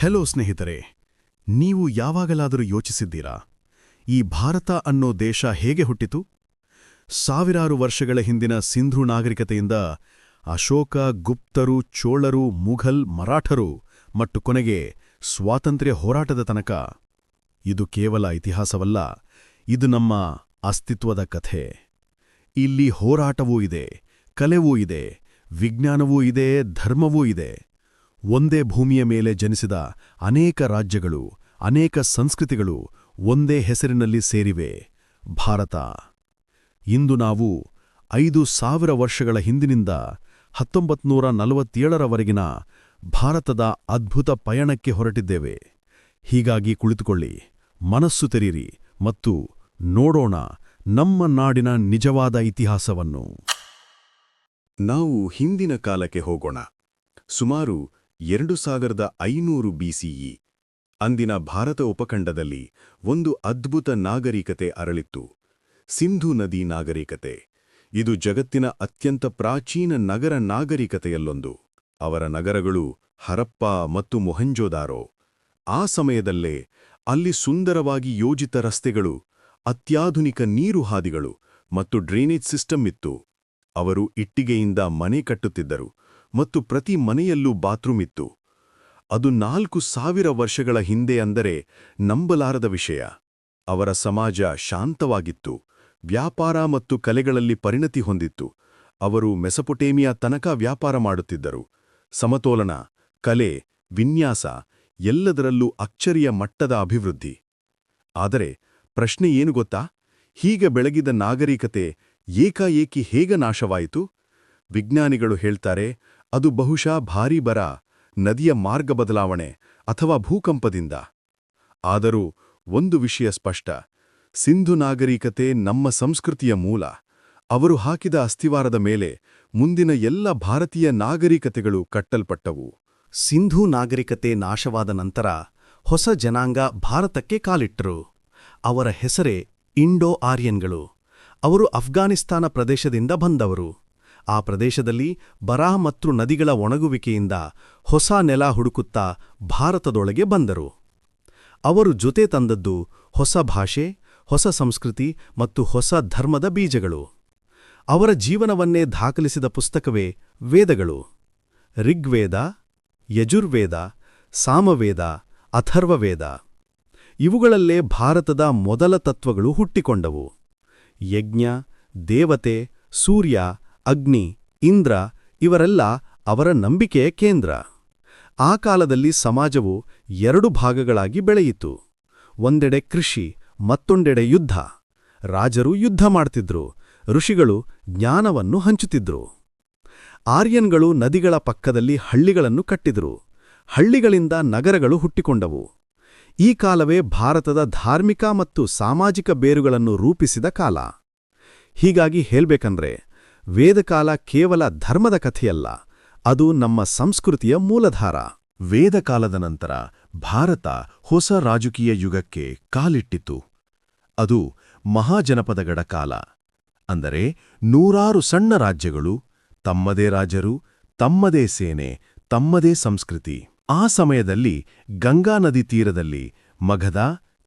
Hello ಸ್ನೇಹಿತರೆ. ನೀವು ಯಾವಾಗಲಾದರೂ ಯೋಚಿಸಿದ್ದೀರಾ? ಈ ಭಾರತ ಅನ್ನೋ ದೇಶ ಹೇಗೆ ಹುಟ್ಟಿತು? ಸಾವಿರಾರು ವರ್ಷಗಳ ಹಿಂದಿನ ಸಿಂಧು ನಾಗರಿಕತೆಯಿಂದ ಅಶೋಕ, ಗುಪ್ತರು, ಚೋಳರು, ಮುಘಲ್, ಮರಾಠರು ಮತ್ತು ಕೊನೆಗೆ ಸ್ವಾತಂತ್ರ್ಯ ಹೋರಾಟದ ತನಕ. ಇದು ಕೇವಲ ಇತಿಹಾಸವಲ್ಲ, ಇದು ನಮ್ಮ ಅಸ್ತಿತ್ವದ ಕಥೆ. ಇಲ್ಲಿ ಹೋರಾಟವೂ ಇದೆ, ಕಲೆವೂ ಇದೆ, ವಿಜ್ಞಾನವೂ ಇದೆ, ಧರ್ಮವೂ ಇದೆ. ಒಂದೇ ಭೂಮಿಯ ಮೇಲೆ ಜನಿಸಿದ ಅನೇಕ ರಾಜ್ಯಗಳು, ಅನೇಕ ಸಂಸ್ಕೃತಿಗಳು ಒಂದೇ ಹೆಸರಿನಲ್ಲಿ ಸೇರಿವೆ. ಭಾರತ. ಇಂದು ನಾವು ಐದು ಸಾವಿರ ವರ್ಷಗಳ ಹಿಂದಿನಿಂದ ಹತ್ತೊಂಬತ್ನೂರ ನಲವತ್ತೇಳರವರೆಗಿನ ಭಾರತದ ಅದ್ಭುತ ಪಯಣಕ್ಕೆ ಹೊರಟಿದ್ದೇವೆ. ಹೀಗಾಗಿ ಕುಳಿತುಕೊಳ್ಳಿ, ಮನಸ್ಸು ತೆರೀರಿ ಮತ್ತು ನೋಡೋಣ ನಮ್ಮ ನಾಡಿನ ನಿಜವಾದ ಇತಿಹಾಸವನ್ನು. ನಾವು ಹಿಂದಿನ ಕಾಲಕ್ಕೆ ಹೋಗೋಣ. ಸುಮಾರು ಎರಡು ಸಾವಿರದ ಐನೂರು ಬಿಸಿಇ. ಅಂದಿನ ಭಾರತ ಉಪಖಂಡದಲ್ಲಿ ಒಂದು ಅದ್ಭುತ ನಾಗರಿಕತೆ ಅರಳಿತ್ತು. ಸಿಂಧು ನದಿ ನಾಗರಿಕತೆ. ಇದು ಜಗತ್ತಿನ ಅತ್ಯಂತ ಪ್ರಾಚೀನ ನಗರ ನಾಗರಿಕತೆಯಲ್ಲೊಂದು. ಅವರ ನಗರಗಳು ಹರಪ್ಪ ಮತ್ತು ಮೊಹಂಜೋದಾರೋ. ಆ ಸಮಯದಲ್ಲೇ ಅಲ್ಲಿ ಸುಂದರವಾಗಿ ಯೋಜಿತ ರಸ್ತೆಗಳು, ಅತ್ಯಾಧುನಿಕ ನೀರು ಹಾದಿಗಳು ಮತ್ತು ಡ್ರೈನೇಜ್ ಸಿಸ್ಟಮ್ ಇತ್ತು. ಅವರು ಇಟ್ಟಿಗೆಯಿಂದ ಮನೆ ಕಟ್ಟುತ್ತಿದ್ದರು. ಮತ್ತು ಪ್ರತಿ ಮನೆಯಲ್ಲೂ ಬಾತ್ರೂಮ್ ಇತ್ತು. ಅದು ನಾಲ್ಕು ಸಾವಿರ ವರ್ಷಗಳ ಹಿಂದೆ ಅಂದರೆ ನಂಬಲಾರದ ವಿಷಯ. ಅವರ ಸಮಾಜ ಶಾಂತವಾಗಿತ್ತು. ವ್ಯಾಪಾರ ಮತ್ತು ಕಲೆಗಳಲ್ಲಿ ಪರಿಣತಿ ಹೊಂದಿತ್ತು. ಅವರು ಮೆಸಪೊಟೇಮಿಯಾ ತನಕ ವ್ಯಾಪಾರ ಮಾಡುತ್ತಿದ್ದರು. ಸಮತೋಲನ, ಕಲೆ, ವಿನ್ಯಾಸ ಎಲ್ಲದರಲ್ಲೂ ಅಚ್ಚರಿಯ ಮಟ್ಟದ ಅಭಿವೃದ್ಧಿ. ಆದರೆ ಪ್ರಶ್ನೆ ಏನು ಗೊತ್ತಾ? ಹೀಗೆ ಬೆಳಗಿದ ನಾಗರಿಕತೆ ಏಕಾಏಕಿ ಹೇಗ ನಾಶವಾಯಿತು? ವಿಜ್ಞಾನಿಗಳು ಹೇಳ್ತಾರೆ ಅದು ಬಹುಶಃ ಭಾರೀ ಬರ, ನದಿಯ ಮಾರ್ಗ ಬದಲಾವಣೆ ಅಥವಾ ಭೂಕಂಪದಿಂದ. ಆದರೂ ಒಂದು ವಿಷಯ ಸ್ಪಷ್ಟ, ಸಿಂಧು ನಾಗರಿಕತೆ ನಮ್ಮ ಸಂಸ್ಕೃತಿಯ ಮೂಲ. ಅವರು ಹಾಕಿದ ಅಸ್ಥಿವಾರದ ಮೇಲೆ ಮುಂದಿನ ಎಲ್ಲ ಭಾರತೀಯ ನಾಗರಿಕತೆಗಳು ಕಟ್ಟಲ್ಪಟ್ಟವು. ಸಿಂಧೂ ನಾಗರಿಕತೆ ನಾಶವಾದ ನಂತರ ಹೊಸ ಜನಾಂಗ ಭಾರತಕ್ಕೆ ಕಾಲಿಟ್ಟರು ಅವರ ಹೆಸರೇ ಇಂಡೋ ಆರ್ಯನ್ಗಳು. ಅವರು ಅಫ್ಘಾನಿಸ್ತಾನ ಪ್ರದೇಶದಿಂದ ಬಂದವರು. ಆ ಪ್ರದೇಶದಲ್ಲಿ ಬರಾ ಮತ್ತು ನದಿಗಳ ಒಣಗುವಿಕೆಯಿಂದ ಹೊಸ ನೆಲ ಹುಡುಕುತ್ತಾ ಭಾರತದೊಳಗೆ ಬಂದರು. ಅವರು ಜೊತೆ ತಂದದ್ದು ಹೊಸ ಭಾಷೆ, ಹೊಸ ಸಂಸ್ಕೃತಿ ಮತ್ತು ಹೊಸ ಧರ್ಮದ ಬೀಜಗಳು. ಅವರ ಜೀವನವನ್ನೇ ದಾಖಲಿಸಿದ ಪುಸ್ತಕವೇ ವೇದಗಳು. ಋಗ್ವೇದ, ಯಜುರ್ವೇದ, ಸಾಮವೇದ, ಅಥರ್ವವೇದ. ಇವುಗಳಲ್ಲೇ ಭಾರತದ ಮೊದಲ ತತ್ವಗಳು ಹುಟ್ಟಿಕೊಂಡವು. ಯಜ್ಞ, ದೇವತೆ, ಸೂರ್ಯ ಅಗ್ನಿ, ಇಂದ್ರ ಇವರೆಲ್ಲ ಅವರ ನಂಬಿಕೆಯ ಕೇಂದ್ರ. ಆ ಕಾಲದಲ್ಲಿ ಸಮಾಜವು ಎರಡು ಭಾಗಗಳಾಗಿ ಬೆಳೆಯಿತು. ಒಂದೆಡೆ ಕೃಷಿ, ಮತ್ತೊಂದೆಡೆ ಯುದ್ಧ. ರಾಜರು ಯುದ್ಧ ಮಾಡ್ತಿದ್ರು, ಋಷಿಗಳು ಜ್ಞಾನವನ್ನು ಹಂಚುತ್ತಿದ್ರು. ಆರ್ಯನ್ಗಳು ನದಿಗಳ ಪಕ್ಕದಲ್ಲಿ ಹಳ್ಳಿಗಳನ್ನು ಕಟ್ಟಿದರು, ಹಳ್ಳಿಗಳಿಂದ ನಗರಗಳು ಹುಟ್ಟಿಕೊಂಡವು. ಈ ಕಾಲವೇ ಭಾರತದ ಧಾರ್ಮಿಕ ಮತ್ತು ಸಾಮಾಜಿಕ ಬೇರುಗಳನ್ನು ರೂಪಿಸಿದ ಕಾಲ. ಹೀಗಾಗಿ ಹೇಳ್ಬೇಕಂದ್ರೆ ವೇದಕಾಲ ಕೇವಲ ಧರ್ಮದ ಕಥೆಯಲ್ಲ, ಅದು ನಮ್ಮ ಸಂಸ್ಕೃತಿಯ ಮೂಲಧಾರ. ವೇದಕಾಲದ ನಂತರ ಭಾರತ ಹೊಸ ರಾಜಕೀಯ ಯುಗಕ್ಕೆ ಕಾಲಿಟ್ಟಿತು ಅದು ಮಹಾಜನಪದಗಳ ಕಾಲ. ಅಂದರೆ ನೂರಾರು ಸಣ್ಣ ರಾಜ್ಯಗಳು, ತಮ್ಮದೇ ರಾಜರು, ತಮ್ಮದೇ ಸೇನೆ, ತಮ್ಮದೇ ಸಂಸ್ಕೃತಿ. ಆ ಸಮಯದಲ್ಲಿ ಗಂಗಾ ನದಿ ತೀರದಲ್ಲಿ ಮಗಧ,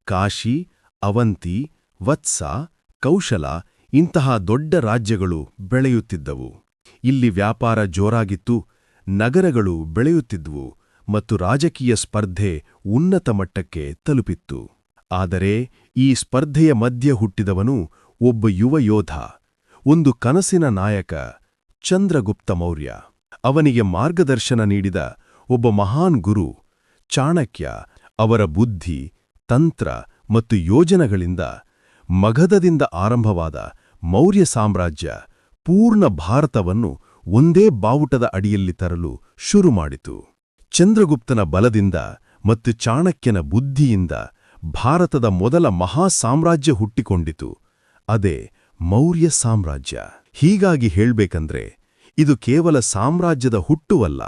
ಕಾಶಿ, ಅವಂತಿ, ವತ್ಸ, ಕೌಶಲ ಇಂತಹ ದೊಡ್ಡ ರಾಜ್ಯಗಳು ಬೆಳೆಯುತ್ತಿದ್ದವು. ಇಲ್ಲಿ ವ್ಯಾಪಾರ ಜೋರಾಗಿತ್ತು, ನಗರಗಳು ಬೆಳೆಯುತ್ತಿದ್ವು ಮತ್ತು ರಾಜಕೀಯ ಸ್ಪರ್ಧೆ ಉನ್ನತ ಮಟ್ಟಕ್ಕೆ ತಲುಪಿತ್ತು. ಆದರೆ ಈ ಸ್ಪರ್ಧೆಯ ಮಧ್ಯೆ ಹುಟ್ಟಿದವನು ಒಬ್ಬ ಯುವ ಯೋಧ, ಒಂದು ಕನಸಿನ ನಾಯಕ, ಚಂದ್ರಗುಪ್ತ ಮೌರ್ಯ. ಅವನಿಗೆ ಮಾರ್ಗದರ್ಶನ ನೀಡಿದ ಒಬ್ಬ ಮಹಾನ್ ಗುರು, ಚಾಣಕ್ಯ, ಅವರ ಬುದ್ಧಿ, ತಂತ್ರ ಮತ್ತು ಯೋಜನೆಗಳಿಂದ ಮಗಧದಿಂದ ಆರಂಭವಾದ ಮೌರ್ಯ ಸಾಮ್ರಾಜ್ಯ ಪೂರ್ಣ ಭಾರತವನ್ನು ಒಂದೇ ಬಾವುಟದ ಅಡಿಯಲ್ಲಿ ತರಲು ಶುರು ಮಾಡಿತು. ಚಂದ್ರಗುಪ್ತನ ಬಲದಿಂದ ಮತ್ತು ಚಾಣಕ್ಯನ ಬುದ್ಧಿಯಿಂದ ಭಾರತದ ಮೊದಲ ಮಹಾ ಸಾಮ್ರಾಜ್ಯ ಹುಟ್ಟಿಕೊಂಡಿತು. ಅದೇ ಮೌರ್ಯ ಸಾಮ್ರಾಜ್ಯ. ಹೀಗಾಗಿ ಹೇಳಬೇಕಂದ್ರೆ, ಇದು ಕೇವಲ ಸಾಮ್ರಾಜ್ಯದ ಹುಟ್ಟುವಲ್ಲ,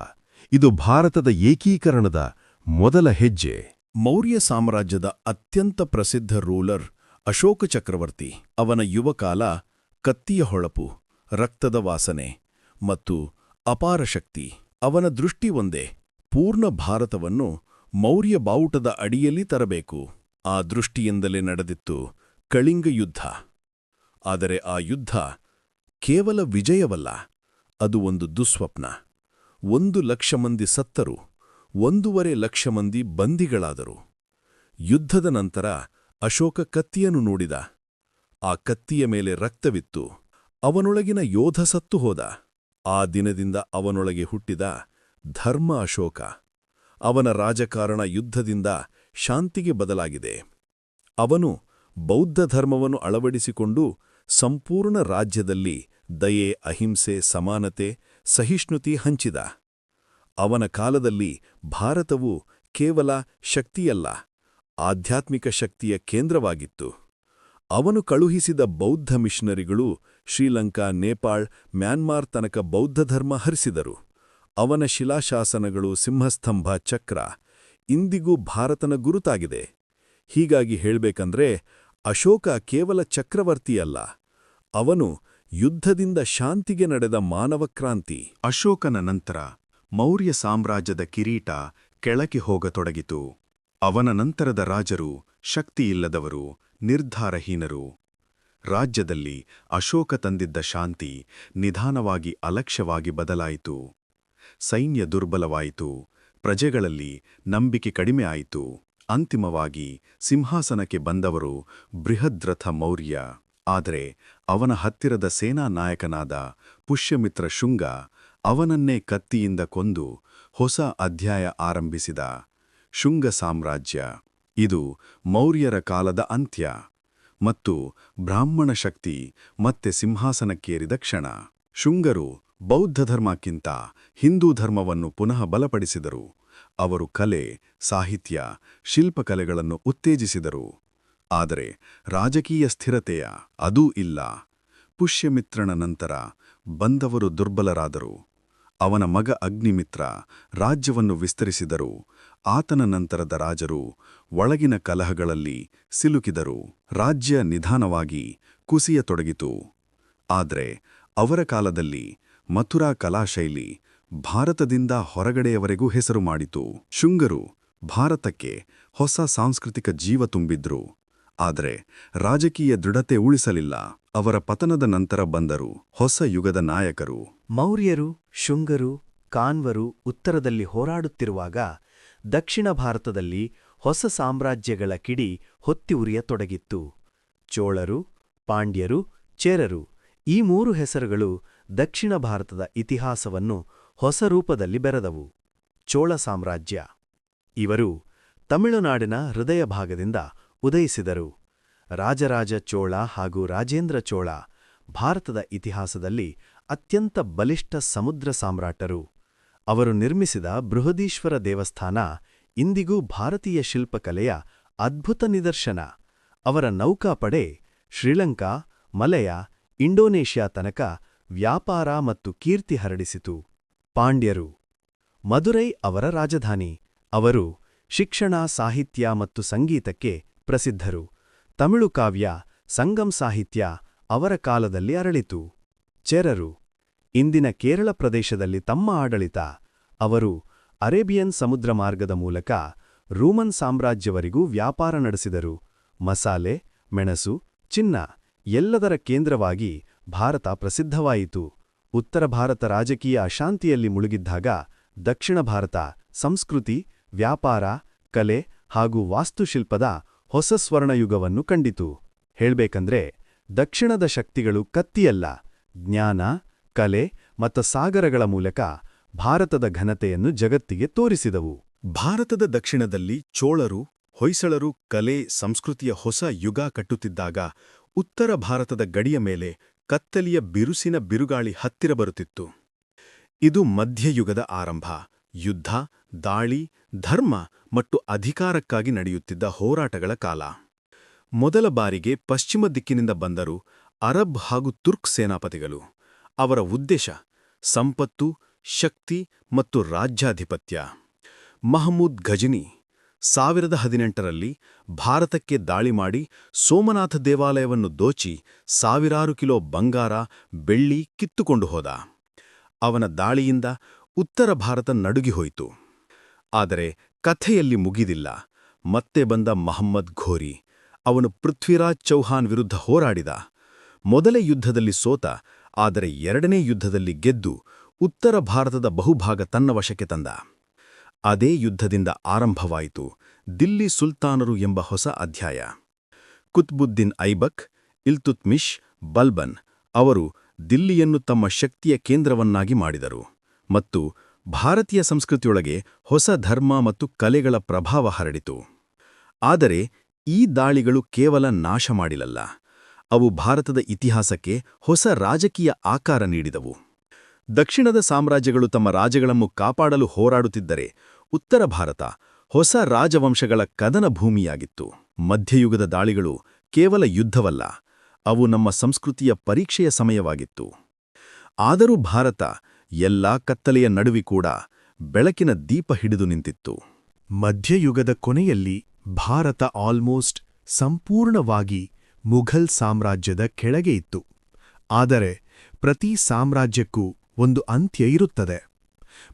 ಇದು ಭಾರತದ ಏಕೀಕರಣದ ಮೊದಲ ಹೆಜ್ಜೆ. ಮೌರ್ಯ ಸಾಮ್ರಾಜ್ಯದ ಅತ್ಯಂತ ಪ್ರಸಿದ್ಧ ರೂಲರ್ ಅಶೋಕ ಚಕ್ರವರ್ತಿ, ಅವನ ಯುವಕಾಲ ಕತ್ತಿಯ ಹೊಳಪು, ರಕ್ತದ ವಾಸನೆ ಮತ್ತು ಅಪಾರ ಶಕ್ತಿ, ಅವನ ದೃಷ್ಟಿ ಒಂದೇ, ಪೂರ್ಣ ಭಾರತವನ್ನು ಮೌರ್ಯ ಬಾವುಟದ ಅಡಿಯಲ್ಲಿ ತರಬೇಕು. ಆ ದೃಷ್ಟಿಯಿಂದಲೇ ನಡೆದಿತ್ತು ಕಳಿಂಗ ಯುದ್ಧ. ಆದರೆ ಆ ಯುದ್ಧ ಕೇವಲ ವಿಜಯವಲ್ಲ, ಅದು ಒಂದು ದುಸ್ವಪ್ನ. ಒಂದು ಲಕ್ಷ ಮಂದಿ ಸತ್ತರು, ಒಂದೂವರೆ ಲಕ್ಷ ಮಂದಿ ಬಂದಿಗಳಾದರು. ಯುದ್ಧದ ನಂತರ ಅಶೋಕ ಕತ್ತಿಯನ್ನು ನೋಡಿದ. ಆ ಕತ್ತಿಯ ಮೇಲೆ ರಕ್ತವಿತ್ತು. ಅವನೊಳಗಿನ ಯೋಧ ಸತ್ತು ಹೋದ. ಆ ದಿನದಿಂದ ಅವನೊಳಗೆ ಹುಟ್ಟಿದ ಧರ್ಮ ಅಶೋಕ. ಅವನ ರಾಜಕಾರಣ ಯುದ್ಧದಿಂದ ಶಾಂತಿಗೆ ಬದಲಾಗಿದೆ. ಅವನು ಬೌದ್ಧ ಧರ್ಮವನ್ನು ಅಳವಡಿಸಿಕೊಂಡು ಸಂಪೂರ್ಣ ರಾಜ್ಯದಲ್ಲಿ ದಯೆ, ಅಹಿಂಸೆ, ಸಮಾನತೆ, ಸಹಿಷ್ಣುತಿ ಹಂಚಿದ. ಅವನ ಕಾಲದಲ್ಲಿ ಭಾರತವು ಕೇವಲ ಶಕ್ತಿಯಲ್ಲ. ಆಧ್ಯಾತ್ಮಿಕ ಶಕ್ತಿಯ ಕೇಂದ್ರವಾಗಿತ್ತು. ಅವನು ಕಳುಹಿಸಿದ ಬೌದ್ಧ ಮಿಷನರಿಗಳು ಶ್ರೀಲಂಕಾ, ನೇಪಾಳ್, ಮ್ಯಾನ್ಮಾರ್ ತನಕ ಬೌದ್ಧ ಧರ್ಮ ಹರಿಸಿದರು. ಅವನ ಶಿಲಾಶಾಸನಗಳು ಸಿಂಹಸ್ತಂಭ ಚಕ್ರ, ಇಂದಿಗೂ ಭಾರತನ ಗುರುತಾಗಿದೆ. ಹೀಗಾಗಿ ಹೇಳಬೇಕಂದ್ರೆ ಅಶೋಕ ಕೇವಲ ಚಕ್ರವರ್ತಿಯಲ್ಲ ಅವನು ಯುದ್ಧದಿಂದ ಶಾಂತಿಗೆ ನಡೆದ ಮಾನವ ಕ್ರಾಂತಿ. ಅಶೋಕನ ನಂತರ ಮೌರ್ಯ ಸಾಮ್ರಾಜ್ಯದ ಕಿರೀಟ ಕೆಳಗೆ ಹೋಗತೊಡಗಿತು. ಅವನ ನಂತರದ ರಾಜರು ಶಕ್ತಿಯಿಲ್ಲದವರು, ನಿರ್ಧಾರಹೀನರು. ರಾಜ್ಯದಲ್ಲಿ ಅಶೋಕ ತಂದಿದ್ದ ಶಾಂತಿ ನಿಧಾನವಾಗಿ ಅಲಕ್ಷ್ಯವಾಗಿ ಬದಲಾಯಿತು. ಸೈನ್ಯ ದುರ್ಬಲವಾಯಿತು. ಪ್ರಜೆಗಳಲ್ಲಿ ನಂಬಿಕೆ ಕಡಿಮೆ ಆಯಿತು. ಅಂತಿಮವಾಗಿ ಸಿಂಹಾಸನಕ್ಕೆ ಬಂದವರು ಬೃಹದ್ರಥ ಮೌರ್ಯ. ಆದರೆ ಅವನ ಹತ್ತಿರದ ಸೇನಾ ನಾಯಕನಾದ ಪುಷ್ಯಮಿತ್ರ ಶುಂಗ ಅವನನ್ನೇ ಕತ್ತಿಯಿಂದ ಕೊಂದು ಹೊಸ ಅಧ್ಯಾಯ ಆರಂಭಿಸಿದ. ಶುಂಗ ಸಾಮ್ರಾಜ್ಯ. ಇದು ಮೌರ್ಯರ ಕಾಲದ ಅಂತ್ಯ ಮತ್ತು ಬ್ರಾಹ್ಮಣ ಶಕ್ತಿ ಮತ್ತೆ ಸಿಂಹಾಸನಕ್ಕೇರಿದ ಕ್ಷಣ. ಶುಂಗರು ಬೌದ್ಧ ಧರ್ಮಕ್ಕಿಂತ ಹಿಂದೂ ಧರ್ಮವನ್ನು ಪುನಃ ಬಲಪಡಿಸಿದರು. ಅವರು ಕಲೆ, ಸಾಹಿತ್ಯ, ಶಿಲ್ಪಕಲೆಗಳನ್ನು ಉತ್ತೇಜಿಸಿದರು. ಆದರೆ ರಾಜಕೀಯ ಸ್ಥಿರತೆಯ ಅದೂ ಇಲ್ಲ. ಪುಷ್ಯಮಿತ್ರನ ನಂತರ ಬಂದವರು ದುರ್ಬಲರಾದರು. ಅವನ ಮಗ ಅಗ್ನಿಮಿತ್ರ ರಾಜ್ಯವನ್ನು ವಿಸ್ತರಿಸಿದರು. ಆತನ ನಂತರದ ರಾಜರು ಒಳಗಿನ ಕಲಹಗಳಲ್ಲಿ ಸಿಲುಕಿದರು. ರಾಜ್ಯ ನಿಧಾನವಾಗಿ ಕುಸಿಯತೊಡಗಿತು. ಆದರೆ ಅವರ ಕಾಲದಲ್ಲಿ ಮಥುರಾ ಕಲಾಶೈಲಿ ಭಾರತದಿಂದ ಹೊರಗಡೆಯವರೆಗೂ ಹೆಸರು ಮಾಡಿತು. ಶುಂಗರು ಭಾರತಕ್ಕೆ ಹೊಸ ಸಾಂಸ್ಕೃತಿಕ ಜೀವ ತುಂಬಿದ್ರು. ಆದರೆ ರಾಜಕೀಯ ದೃಢತೆ ಉಳಿಸಲಿಲ್ಲ. ಅವರ ಪತನದ ನಂತರ ಬಂದರು ಹೊಸ ಯುಗದ ನಾಯಕರು. ಮೌರ್ಯರು, ಶುಂಗರು, ಕಾನ್ವರು ಉತ್ತರದಲ್ಲಿ ಹೋರಾಡುತ್ತಿರುವಾಗ ದಕ್ಷಿಣ ಭಾರತದಲ್ಲಿ ಹೊಸ ಸಾಮ್ರಾಜ್ಯಗಳ ಕಿಡಿ ಹೊತ್ತಿ ಉರಿಯತೊಡಗಿತ್ತು. ಚೋಳರು, ಪಾಂಡ್ಯರು, ಚೇರರು ಈ ಮೂರು ಹೆಸರುಗಳು ದಕ್ಷಿಣ ಭಾರತದ ಇತಿಹಾಸವನ್ನು ಹೊಸ ರೂಪದಲ್ಲಿ ಬೆರೆದವು. ಚೋಳ ಸಾಮ್ರಾಜ್ಯ. ಇವರು ತಮಿಳುನಾಡಿನ ಹೃದಯ ಭಾಗದಿಂದ ಉದಯಿಸಿದರು. ರಾಜರಾಜ ಚೋಳ ಹಾಗೂ ರಾಜೇಂದ್ರ ಚೋಳ ಭಾರತದ ಇತಿಹಾಸದಲ್ಲಿ ಅತ್ಯಂತ ಬಲಿಷ್ಠ ಸಮುದ್ರ ಸಾಮ್ರಾಟರು. ಅವರು ನಿರ್ಮಿಸಿದ ಬೃಹದೀಶ್ವರ ದೇವಸ್ಥಾನ, ಇಂದಿಗೂ ಭಾರತೀಯ ಶಿಲ್ಪಕಲೆಯ ಅದ್ಭುತ ನಿದರ್ಶನ. ಅವರ ನೌಕಾಪಡೆ ಶ್ರೀಲಂಕಾ, ಮಲಯ, ಇಂಡೋನೇಷ್ಯಾ ತನಕ ವ್ಯಾಪಾರ ಮತ್ತು ಕೀರ್ತಿ ಹರಡಿಸಿತು. ಪಾಂಡ್ಯರು. ಮದುರೈ ಅವರ ರಾಜಧಾನಿ. ಅವರು ಶಿಕ್ಷಣ, ಸಾಹಿತ್ಯ ಮತ್ತು ಸಂಗೀತಕ್ಕೆ ಪ್ರಸಿದ್ಧರು. ತಮಿಳು ಕಾವ್ಯ ಸಂಗಂ ಸಾಹಿತ್ಯ ಅವರ ಕಾಲದಲ್ಲಿ ಅರಳಿತು. ಚೆರರು. ಇಂದಿನ ಕೇರಳ ಪ್ರದೇಶದಲ್ಲಿ ತಮ್ಮ ಆಡಳಿತ, ಅವರು ಅರೇಬಿಯನ್ ಸಮುದ್ರ ಮಾರ್ಗದ ಮೂಲಕ ರೋಮನ್ ಸಾಮ್ರಾಜ್ಯವರಿಗೂ ವ್ಯಾಪಾರ ನಡೆಸಿದರು. ಮಸಾಲೆ, ಮೆಣಸು, ಚಿನ್ನ ಎಲ್ಲದರ ಕೇಂದ್ರವಾಗಿ ಭಾರತ ಪ್ರಸಿದ್ಧವಾಯಿತು. ಉತ್ತರ ಭಾರತ ರಾಜಕೀಯ ಅಶಾಂತಿಯಲ್ಲಿ ಮುಳುಗಿದ್ದಾಗ ದಕ್ಷಿಣ ಭಾರತ ಸಂಸ್ಕೃತಿ, ವ್ಯಾಪಾರ, ಕಲೆ ಹಾಗೂ ವಾಸ್ತುಶಿಲ್ಪದ ಹೊಸ ಸ್ವರ್ಣಯುಗವನ್ನು ಕಂಡಿತು. ಹೇಳ್ಬೇಕಂದ್ರೆ ದಕ್ಷಿಣದ ಶಕ್ತಿಗಳು ಕತ್ತಿಯಲ್ಲ, ಜ್ಞಾನ ಕಲೆ ಮತ್ತು ಸಾಗರಗಳ ಮೂಲಕ ಭಾರತದ ಘನತೆಯನ್ನು ಜಗತ್ತಿಗೆ ತೋರಿಸಿದವು. ಭಾರತದ ದಕ್ಷಿಣದಲ್ಲಿ ಚೋಳರು, ಹೊಯ್ಸಳರು ಕಲೆ, ಸಂಸ್ಕೃತಿಯ ಹೊಸ ಯುಗ ಕಟ್ಟುತ್ತಿದ್ದಾಗ ಉತ್ತರ ಭಾರತದ ಗಡಿಯ ಮೇಲೆ ಕತ್ತಲಿಯ ಬಿರುಸಿನ ಬಿರುಗಾಳಿ ಹತ್ತಿರ ಬರುತ್ತಿತ್ತು. ಇದು ಮಧ್ಯಯುಗದ ಆರಂಭ. ಯುದ್ಧ, ದಾಳಿ, ಧರ್ಮ ಮತ್ತು ಅಧಿಕಾರಕ್ಕಾಗಿ ನಡೆಯುತ್ತಿದ್ದ ಹೋರಾಟಗಳ ಕಾಲ. ಮೊದಲ ಬಾರಿಗೆ ಪಶ್ಚಿಮ ದಿಕ್ಕಿನಿಂದ ಬಂದರು ಅರಬ್ ಹಾಗೂ ತುರ್ಕ್ ಸೇನಾಪತಿಗಳು. ಅವರ ಉದ್ದೇಶ, ಸಂಪತ್ತು, ಶಕ್ತಿ ಮತ್ತು ರಾಜ್ಯಾಧಿಪತ್ಯ. ಮಹಮೂದ್ ಘಜನಿ ಸಾವಿರದ ಹದಿನೆಂಟರಲ್ಲಿ ಭಾರತಕ್ಕೆ ದಾಳಿ ಮಾಡಿ ಸೋಮನಾಥ ದೇವಾಲಯವನ್ನು ದೋಚಿ ಸಾವಿರಾರು ಕಿಲೋ ಬಂಗಾರ, ಬೆಳ್ಳಿ ಕಿತ್ತುಕೊಂಡು ಹೋದ. ಅವನ ದಾಳಿಯಿಂದ ಉತ್ತರ ಭಾರತ ನಡುಗಿಹೋಯಿತು. ಆದರೆ ಕಥೆಯಲ್ಲಿ ಮುಗಿದಿಲ್ಲ. ಮತ್ತೆ ಬಂದ ಮಹಮ್ಮದ್ ಘೋರಿ, ಅವನು ಪೃಥ್ವಿರಾಜ್ ಚೌಹಾನ್ ವಿರುದ್ಧ ಹೋರಾಡಿದ. ಮೊದಲೇ ಯುದ್ಧದಲ್ಲಿ ಸೋತ ಆದರೆ ಎರಡನೇ ಯುದ್ಧದಲ್ಲಿ ಗೆದ್ದು ಉತ್ತರ ಭಾರತದ ಬಹುಭಾಗ ತನ್ನ ವಶಕ್ಕೆ ತಂದ. ಅದೇ ಯುದ್ಧದಿಂದ ಆರಂಭವಾಯಿತು ದಿಲ್ಲಿ ಸುಲ್ತಾನರು ಎಂಬ ಹೊಸ ಅಧ್ಯಾಯ. ಕುತ್ಬುದ್ದೀನ್ ಐಬಕ್ ಇಲ್ತುತ್ಮಿಶ್ ಬಲ್ಬನ್ ಅವರು ದಿಲ್ಲಿಯನ್ನು ತಮ್ಮ ಶಕ್ತಿಯ ಕೇಂದ್ರವನ್ನಾಗಿ ಮಾಡಿದರು ಮತ್ತು ಭಾರತೀಯ ಸಂಸ್ಕೃತಿಯೊಳಗೆ ಹೊಸ ಧರ್ಮ ಮತ್ತು ಕಲೆಗಳ ಪ್ರಭಾವ ಹರಡಿತು. ಆದರೆ ಈ ದಾಳಿಗಳು ಕೇವಲ ನಾಶ ಮಾಡಿಲಲ್ಲ. ಅವು ಭಾರತದ ಇತಿಹಾಸಕ್ಕೆ ಹೊಸ ರಾಜಕೀಯ ಆಕಾರ ನೀಡಿದವು. ದಕ್ಷಿಣದ ಸಾಮ್ರಾಜ್ಯಗಳು ತಮ್ಮ ರಾಜ್ಯಗಳನ್ನು ಕಾಪಾಡಲು ಹೋರಾಡುತ್ತಿದ್ದರೆ ಉತ್ತರ ಭಾರತ ಹೊಸ ರಾಜವಂಶಗಳ ಕದನ ಭೂಮಿಯಾಗಿತ್ತು. ಮಧ್ಯಯುಗದ ದಾಳಿಗಳು ಕೇವಲ ಯುದ್ಧವಲ್ಲ, ಅವು ನಮ್ಮ ಸಂಸ್ಕೃತಿಯ ಪರೀಕ್ಷೆಯ ಸಮಯವಾಗಿತ್ತು. ಆದರೂ ಭಾರತ ಎಲ್ಲಾ ಕತ್ತಲೆಯ ನಡುವೆ ಕೂಡ ಬೆಳಕಿನ ದೀಪ ಹಿಡಿದು ನಿಂತಿತ್ತು. ಮಧ್ಯಯುಗದ ಕೊನೆಯಲ್ಲಿ ಭಾರತ ಆಲ್ಮೋಸ್ಟ್ ಸಂಪೂರ್ಣವಾಗಿ ಮುಘಲ್ ಸಾಮ್ರಾಜ್ಯದ ಕೆಳಗೆ ಇತ್ತು. ಆದರೆ ಪ್ರತಿ ಸಾಮ್ರಾಜ್ಯಕ್ಕೂ ಒಂದು ಅಂತ್ಯ ಇರುತ್ತದೆ.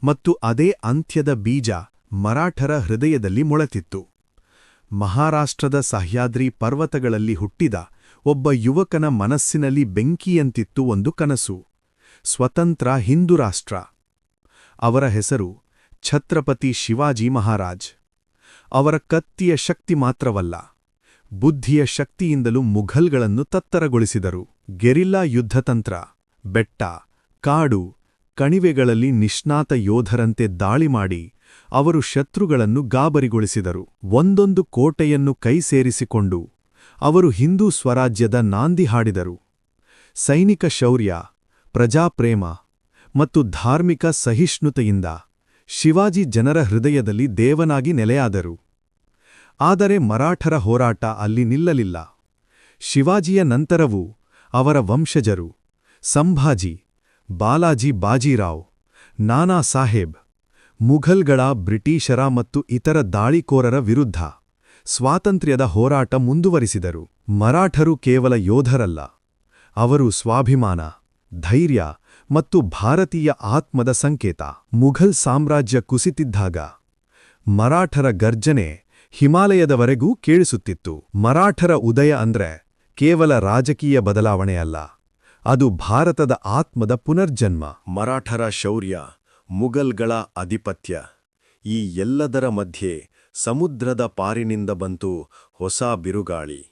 ಮತ್ತು ಅದೇ ಅಂತ್ಯದ ಬೀಜ ಮರಾಠರ ಹೃದಯದಲ್ಲಿ ಮೊಳೆತಿತ್ತು. ಮಹಾರಾಷ್ಟ್ರದ ಸಹ್ಯಾದ್ರಿ ಪರ್ವತಗಳಲ್ಲಿ ಹುಟ್ಟಿದ ಒಬ್ಬ ಯುವಕನ ಮನಸ್ಸಿನಲ್ಲಿ ಬೆಂಕಿಯಂತಿತ್ತು ಒಂದು ಕನಸು. ಸ್ವತಂತ್ರ ಹಿಂದೂ ರಾಷ್ಟ್ರ. ಅವರ ಹೆಸರು ಛತ್ರಪತಿ ಶಿವಾಜಿ ಮಹಾರಾಜ್. ಅವರ ಕತ್ತಿಯ ಶಕ್ತಿ ಮಾತ್ರವಲ್ಲ. ಬುದ್ಧಿಯ ಶಕ್ತಿಯಿಂದಲೂ ಮುಘಲ್ಗಳನ್ನು ತತ್ತರಗೊಳಿಸಿದರು. ಗೆರಿಲ್ಲಾ ಯುದ್ಧತಂತ್ರ ಬೆಟ್ಟ, ಕಾಡು, ಕಣಿವೆಗಳಲ್ಲಿ ನಿಷ್ಣಾತ ಯೋಧರಂತೆ ದಾಳಿ ಮಾಡಿ ಅವರು ಶತ್ರುಗಳನ್ನು ಗಾಬರಿಗೊಳಿಸಿದರು. ಒಂದೊಂದು ಕೋಟೆಯನ್ನು ಕೈ ಸೇರಿಸಿಕೊಂಡು ಅವರು ಹಿಂದೂ ಸ್ವರಾಜ್ಯದ ನಾಂದಿ ಹಾಡಿದರು. ಸೈನಿಕ ಶೌರ್ಯ, ಪ್ರಜಾಪ್ರೇಮ ಮತ್ತು ಧಾರ್ಮಿಕ ಸಹಿಷ್ಣುತೆಯಿಂದ ಶಿವಾಜಿ ಜನರ ಹೃದಯದಲ್ಲಿ ದೇವನಾಗಿ ನೆಲೆಯಾದರು. ಆದರೆ ಮರಾಠರ ಹೋರಾಟ ಅಲ್ಲಿ ನಿಲ್ಲಲಿಲ್ಲ. ಶಿವಾಜಿಯ ನಂತರವೂ ಅವರ ವಂಶಜರು ಸಂಭಾಜಿ, ಬಾಲಾಜಿ ಬಾಜಿರಾವ್, ನಾನಾ ಸಾಹೇಬ್, ಮುಘಲ್ಗಳ ಬ್ರಿಟಿಷರ ಮತ್ತು ಇತರ ದಾಳಿಕೋರರ ವಿರುದ್ಧ ಸ್ವಾತಂತ್ರ್ಯದ ಹೋರಾಟ ಮುಂದುವರಿಸಿದರು. ಮರಾಠರು ಕೇವಲ ಯೋಧರಲ್ಲ, ಅವರು ಸ್ವಾಭಿಮಾನ, ಧೈರ್ಯ ಮತ್ತು ಭಾರತೀಯ ಆತ್ಮದ ಸಂಕೇತ. ಮುಘಲ್ ಸಾಮ್ರಾಜ್ಯ ಕುಸಿತಿದ್ದಾಗ ಮರಾಠರ ಗರ್ಜನೆ ಹಿಮಾಲಯದವರೆಗೂ ಕೇಳಿಸುತ್ತಿತ್ತು. ಮರಾಠರ ಉದಯ ಅಂದ್ರೆ ಕೇವಲ ರಾಜಕೀಯ ಬದಲಾವಣೆಯಲ್ಲ, ಅದು ಭಾರತದ ಆತ್ಮದ ಪುನರ್ಜನ್ಮ. ಮರಾಠರ ಶೌರ್ಯ ಮುಗಲ್ಗಳ ಅಧಿಪತ್ಯ, ಈ ಎಲ್ಲದರ ಮಧ್ಯೆ ಸಮುದ್ರದ ಪಾರಿನಿಂದ ಬಂತು ಹೊಸ ಬಿರುಗಾಳಿ.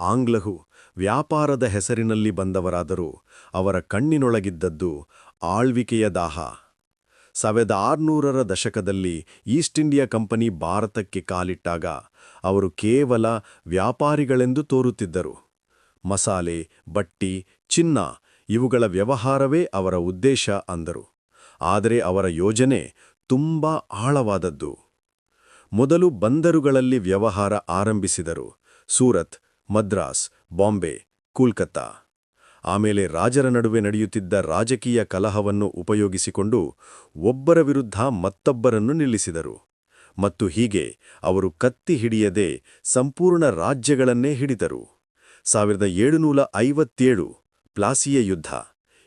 ಆಂಗ್ಲಹು ವ್ಯಾಪಾರದ ಹೆಸರಿನಲ್ಲಿ ಬಂದವರಾದರೂ ಅವರ ಕಣ್ಣಿನೊಳಗಿದ್ದದ್ದು ಆಳ್ವಿಕೆಯ ದಾಹ. ಸಾವಿರದ ಆರುನೂರರ ದಶಕದಲ್ಲಿ ಈಸ್ಟ್ ಇಂಡಿಯಾ ಕಂಪನಿ ಭಾರತಕ್ಕೆ ಕಾಲಿಟ್ಟಾಗ ಅವರು ಕೇವಲ ವ್ಯಾಪಾರಿಗಳೆಂದು ತೋರುತ್ತಿದ್ದರು. ಮಸಾಲೆ, ಬಟ್ಟಿ, ಚಿನ್ನ ಇವುಗಳ ವ್ಯವಹಾರವೇ ಅವರ ಉದ್ದೇಶ ಅಂದರು. ಆದರೆ ಅವರ ಯೋಜನೆ ತುಂಬಾ ಆಳವಾದದ್ದು. ಮೊದಲು ಬಂದರುಗಳಲ್ಲಿ ವ್ಯವಹಾರ ಆರಂಭಿಸಿದರು. ಸೂರತ್, ಮದ್ರಾಸ್, ಬಾಂಬೆ, ಕೋಲ್ಕತ್ತಾ. ಆಮೇಲೆ ರಾಜರ ನಡುವೆ ನಡೆಯುತ್ತಿದ್ದ ರಾಜಕೀಯ ಕಲಹವನ್ನು ಉಪಯೋಗಿಸಿಕೊಂಡು ಒಬ್ಬರ ವಿರುದ್ಧ ಮತ್ತೊಬ್ಬರನ್ನು ನಿಲ್ಲಿಸಿದರು. ಮತ್ತು ಹೀಗೆ ಅವರು ಕತ್ತಿ ಹಿಡಿಯದೆ ಸಂಪೂರ್ಣ ರಾಜ್ಯಗಳನ್ನೇ ಹಿಡಿದರು. ಸಾವಿರದ ಏಳುನೂರ ಐವತ್ತೇಳು ಪ್ಲಾಸಿಯ ಯುದ್ಧ.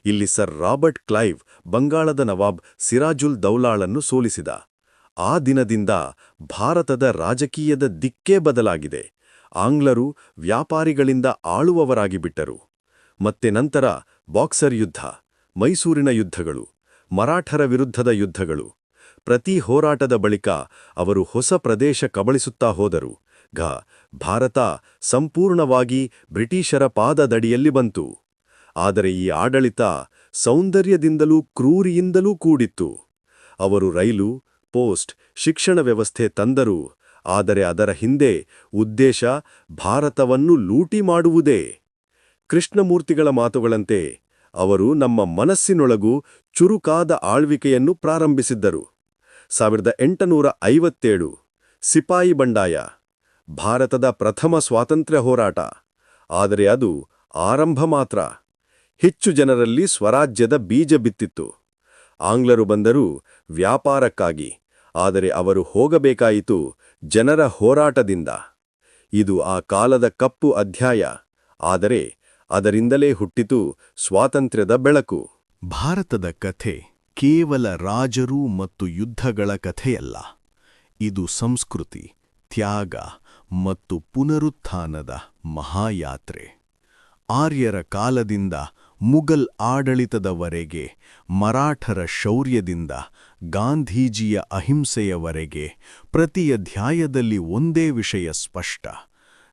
ಇಲ್ಲಿ ಸರ್ ರಾಬರ್ಟ್ ಕ್ಲೈವ್ ಬಂಗಾಳದ ನವಾಬ್ ಸಿರಾಜುಲ್ ದೌಲಾಳನ್ನು ಸೋಲಿಸಿದ. ಆ ದಿನದಿಂದ ಭಾರತದ ರಾಜಕೀಯದ ದಿಕ್ಕೇ ಬದಲಾಗಿದೆ. ಆಂಗ್ಲರು ವ್ಯಾಪಾರಿಗಳಿಂದ ಆಳುವವರಾಗಿಬಿಟ್ಟರು. ಮತ್ತೆ ನಂತರ ಬಾಕ್ಸರ್ ಯುದ್ಧ, ಮೈಸೂರಿನ ಯುದ್ಧಗಳು, ಮರಾಠರ ವಿರುದ್ಧದ ಯುದ್ಧಗಳು. ಪ್ರತಿ ಹೋರಾಟದ ಬಳಿಕ ಅವರು ಹೊಸ ಪ್ರದೇಶ ಕಬಳಿಸುತ್ತಾ ಹೋದರು. ಘ, ಭಾರತ ಸಂಪೂರ್ಣವಾಗಿ ಬ್ರಿಟಿಷರ ಪಾದದಡಿಯಲ್ಲಿ ಬಂತು. ಆದರೆ ಈ ಆಡಳಿತ ಸೌಂದರ್ಯದಿಂದಲೂ ಕ್ರೂರಿಯಿಂದಲೂ ಕೂಡಿತ್ತು. ಅವರು ರೈಲು, ಪೋಸ್ಟ್, ಶಿಕ್ಷಣ ವ್ಯವಸ್ಥೆ ತಂದರು. ಆದರೆ ಅದರ ಹಿಂದೆ ಉದ್ದೇಶ ಭಾರತವನ್ನು ಲೂಟಿ ಮಾಡುವುದೇ. ಕೃಷ್ಣಮೂರ್ತಿಗಳ ಮಾತುಗಳಂತೆ ಅವರು ನಮ್ಮ ಮನಸ್ಸಿನೊಳಗೂ ಚುರುಕಾದ ಆಳ್ವಿಕೆಯನ್ನು ಪ್ರಾರಂಭಿಸಿದ್ದರು. ಸಾವಿರದ ಎಂಟುನೂರ ಐವತ್ತೇಳು ಸಿಪಾಯಿ ಬಂಡಾಯ, ಭಾರತದ ಪ್ರಥಮ ಸ್ವಾತಂತ್ರ್ಯ ಹೋರಾಟ. ಆದರೆ ಅದು ಆರಂಭ ಮಾತ್ರ. ಹೆಚ್ಚು ಜನರಲ್ಲಿ ಸ್ವರಾಜ್ಯದ ಬೀಜ ಬಿತ್ತಿತ್ತು. ಆಂಗ್ಲರು ಬಂದರೂ ವ್ಯಾಪಾರಕ್ಕಾಗಿ, ಆದರೆ ಅವರು ಹೋಗಬೇಕಾಯಿತು ಜನರ ಹೋರಾಟದಿಂದ. ಇದು ಆ ಕಾಲದ ಕಪ್ಪು ಅಧ್ಯಾಯ. ಆದರೆ ಅದರಿಂದಲೇ ಹುಟ್ಟಿತು ಸ್ವಾತಂತ್ರ್ಯದ ಬೆಳಕು. ಭಾರತದ ಕಥೆ ಕೇವಲ ರಾಜರು ಮತ್ತು ಯುದ್ಧಗಳ ಕಥೆಯಲ್ಲ. ಇದು ಸಂಸ್ಕೃತಿ, ತ್ಯಾಗ ಮತ್ತು ಪುನರುತ್ಥಾನದ ಮಹಾಯಾತ್ರೆ. ಆರ್ಯರ ಕಾಲದಿಂದ ಮುಘಲ್ ಆಡಳಿತದವರೆಗೆ, ಮರಾಠರ ಶೌರ್ಯದಿಂದ ಗಾಂಧೀಜಿಯ ಅಹಿಂಸೆಯವರೆಗೆ ಪ್ರತಿ ಅಧ್ಯಾಯದಲ್ಲಿ ಒಂದೇ ವಿಷಯ ಸ್ಪಷ್ಟ.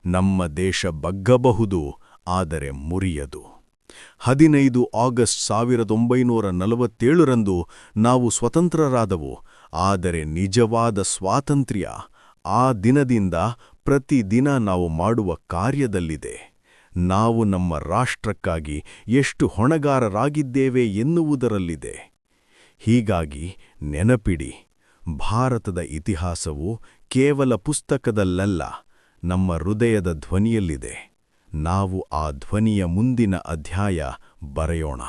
ನಮ್ಮ ದೇಶ ಬಗ್ಗಬಹುದು ಆದರೆ ಮುರಿಯದು. ಹದಿನೈದು ಆಗಸ್ಟ್ ಸಾವಿರದ ಒಂಬೈನೂರ ನಲವತ್ತೇಳರಂದು ನಾವು ಸ್ವತಂತ್ರರಾದವು, ಆದರೆ ನಿಜವಾದ ಸ್ವಾತಂತ್ರ್ಯ ಆ ದಿನದಿಂದ ಪ್ರತಿದಿನ ನಾವು ಮಾಡುವ ಕಾರ್ಯದಲ್ಲಿದೆ. ನಾವು ನಮ್ಮ ರಾಷ್ಟ್ರಕ್ಕಾಗಿ ಎಷ್ಟು ಹೊಣೆಗಾರರಾಗಿದ್ದೇವೆ ಎನ್ನುವುದರಲ್ಲಿದೆ. ಹೀಗಾಗಿ ನೆನಪಿಡಿ, ಭಾರತದ ಇತಿಹಾಸವು ಕೇವಲ ಪುಸ್ತಕದಲ್ಲಲ್ಲ, ನಮ್ಮ ಹೃದಯದ ಧ್ವನಿಯಲ್ಲಿದೆ. ನಾವು ಆ ಧ್ವನಿಯ ಮುಂದಿನ ಅಧ್ಯಾಯ ಬರೆಯೋಣ.